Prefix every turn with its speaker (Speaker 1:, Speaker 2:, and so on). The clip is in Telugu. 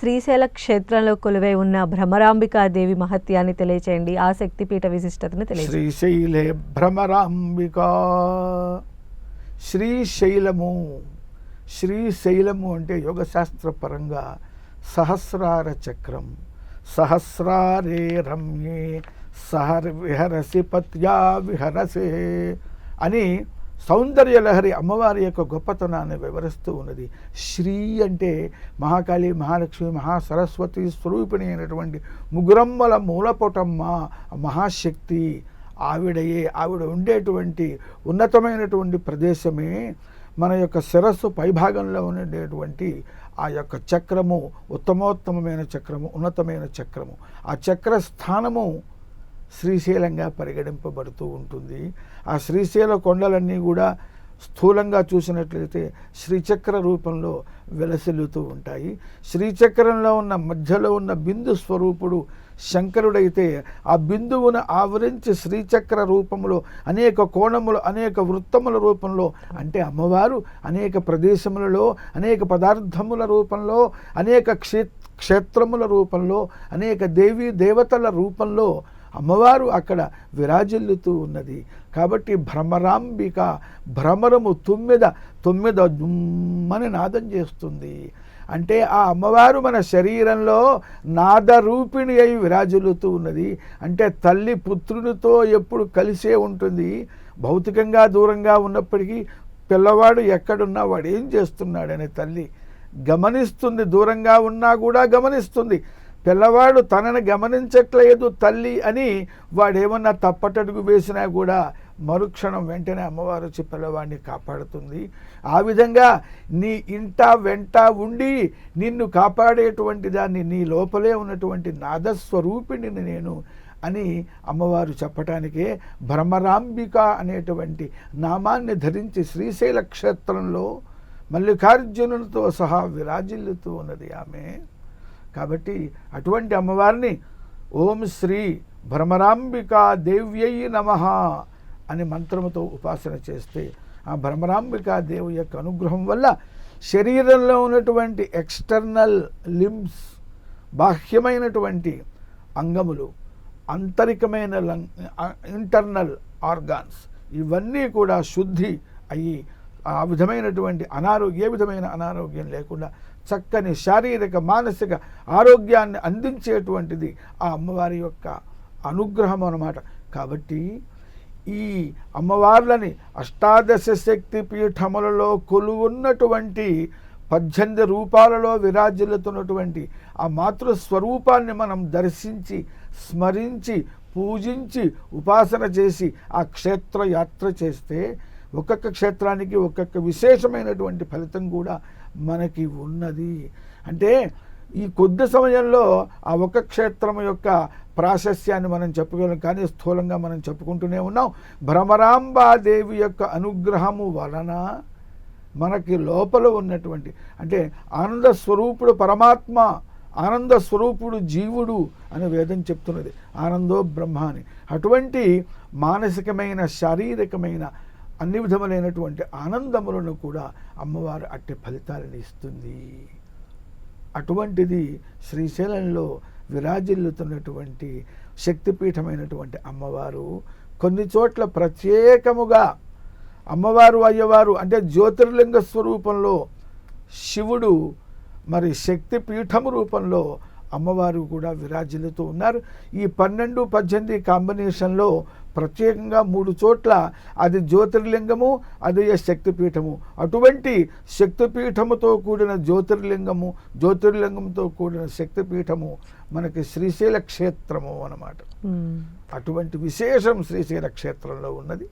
Speaker 1: శ్రీశైల క్షేత్రంలో కొలువై ఉన్న భ్రమరాంబికాదేవి మహత్యాన్ని తెలియచేయండి. ఆ శక్తిపీఠ విశిష్టతను తెలియజేయండి
Speaker 2: శ్రీశైలే భ్రమరాంబిక శ్రీశైలము. శ్రీశైలము అంటే యోగశాస్త్ర పరంగా సహస్రార చక్రం. సహస్రారే రమ్యే సహర్ విహరసి పత్యా విహరసే అని సౌందర్యలహరి అమ్మవారి యొక్క గొప్పతనాన్ని వివరిస్తూ ఉన్నది. శ్రీ అంటే మహాకాళి మహాలక్ష్మి మహాసరస్వతి స్వరూపిణి అయినటువంటి ముగురమ్మల మూలపుటమ్మ మహాశక్తి. ఆవిడయే ఆవిడ ఉండేటువంటి ఉన్నతమైనటువంటి ప్రదేశమే మన యొక్క శిరస్సు పైభాగంలో ఉండేటువంటి ఆ యొక్క చక్రము ఉత్తమోత్తమమైన చక్రము ఉన్నతమైన చక్రము. ఆ చక్ర స్థానము శ్రీశైలంగా పరిగణింపబడుతూ ఉంటుంది. ఆ శ్రీశైల కొండలన్నీ కూడా స్థూలంగా చూసినట్లయితే శ్రీచక్ర రూపంలో వెలసిల్లుతూ ఉంటాయి. శ్రీచక్రంలో ఉన్న మధ్యలో ఉన్న బిందు స్వరూపుడు శంకరుడైతే ఆ బిందువును ఆవరించి శ్రీచక్ర రూపంలో అనేక కోణములు అనేక వృత్తముల రూపంలో అంటే అమ్మవారు అనేక ప్రదేశములలో అనేక పదార్థముల రూపంలో అనేక క్షే క్షేత్రముల రూపంలో అనేక దేవీ దేవతల రూపంలో అమ్మవారు అక్కడ విరాజిల్లుతూ ఉన్నది. కాబట్టి భ్రమరాంబిక భ్రమరము తొమ్మిద తొమ్మిద దుమ్మని నాదం చేస్తుంది. అంటే ఆ అమ్మవారు మన శరీరంలో నాదరూపిణి అయి విరాజిల్లుతూ ఉన్నది. అంటే తల్లి పుత్రునితో ఎప్పుడు కలిసే ఉంటుంది. భౌతికంగా దూరంగా ఉన్నప్పటికీ పిల్లవాడు ఎక్కడున్నా వాడు ఏం చేస్తున్నాడనే తల్లి గమనిస్తుంది. దూరంగా ఉన్నా కూడా గమనిస్తుంది. పిల్లవాడు తనని గమనించట్లేదు తల్లి అని వాడేమన్నా తప్పటడుగు వేసినా కూడా మరుక్షణం వెంటనే అమ్మవారు వచ్చి పిల్లవాడిని కాపాడుతుంది. ఆ విధంగా నీ ఇంట వెంట ఉండి నిన్ను కాపాడేటువంటి దాన్ని నీ లోపలే ఉన్నటువంటి నాదస్వరూపిణిని నేను అని అమ్మవారు చెప్పటానికే భ్రమరాంబిక అనేటువంటి నామాన్ని ధరించి శ్రీశైల క్షేత్రంలో మల్లికార్జునునితో సహా విరాజిల్లుతూ ఉన్నది ఆమె. కాబట్టి అటువంటి అమ్మవారిని ఓం శ్రీ భ్రమరాంబికా దేవ్యై నమ అని మంత్రముతో ఉపాసన చేస్తే ఆ భ్రమరాంబికా దేవి యొక్క అనుగ్రహం వల్ల శరీరంలో ఉన్నటువంటి ఎక్స్టర్నల్ లిమ్స్ బాహ్యమైనటువంటి అంగములు అంతరికమైన ఇంటర్నల్ ఆర్గాన్స్ ఇవన్నీ కూడా శుద్ధి అయ్యి ఆ విధమైనటువంటి అనారోగ్య ఏ విధమైన అనారోగ్యం లేకుండా చక్కని శారీరక మానసిక ఆరోగ్యాన్ని అందించేటువంటిది ఆ అమ్మవారి యొక్క అనుగ్రహం అన్నమాట. కాబట్టి ఈ అమ్మవార్లని అష్టాదశ శక్తి పీఠములలో కొలువున్నటువంటి పద్దెనిమిది రూపాలలో విరాజిల్లుతున్నటువంటి ఆ మాతృస్వరూపాన్ని మనం దర్శించి స్మరించి పూజించి ఉపాసన చేసి ఆ క్షేత్ర యాత్ర చేస్తే ఒక్కొక్క క్షేత్రానికి ఒక్కొక్క విశేషమైనటువంటి ఫలితం కూడా మనకి ఉన్నది. అంటే ఈ కొద్ది సమయంలో ఆ ఒక్క క్షేత్రం యొక్క ప్రాశస్యాన్ని మనం చెప్పుకోలేం కానీ స్థూలంగా మనం చెప్పుకుంటూనే ఉన్నాం. భ్రమరాంబాదేవి యొక్క అనుగ్రహము వలన మనకి లోపల ఉన్నటువంటి అంటే ఆనంద స్వరూపుడు పరమాత్మ ఆనంద స్వరూపుడు జీవుడు అని వేదం చెప్తున్నది. ఆనందో బ్రహ్మ అని. అటువంటి మానసికమైన శారీరకమైన అన్ని విధములైనటువంటి ఆనందములను కూడా అమ్మవారు అట్టి ఫలితాలను ఇస్తుంది. అటువంటిది శ్రీశైలంలో విరాజిల్లుతున్నటువంటి శక్తిపీఠమైనటువంటి అమ్మవారు కొన్ని చోట్ల ప్రత్యేకముగా అమ్మవారు అయ్యవారు అంటే జ్యోతిర్లింగ స్వరూపంలో శివుడు మరి శక్తిపీఠము రూపంలో అమ్మవారు కూడా విరాజిల్లుతూ ఉన్నారు. ఈ పన్నెండు పద్దెనిమిది కాంబినేషన్లో ప్రత్యేకంగా మూడు చోట్ల అది జ్యోతిర్లింగము అది శక్తిపీఠము. అటువంటి శక్తిపీఠముతో కూడిన జ్యోతిర్లింగము జ్యోతిర్లింగంతో కూడిన శక్తిపీఠము మనకి శ్రీశైల క్షేత్రము అన్నమాట. అటువంటి విశేషం శ్రీశైల క్షేత్రంలో ఉన్నది.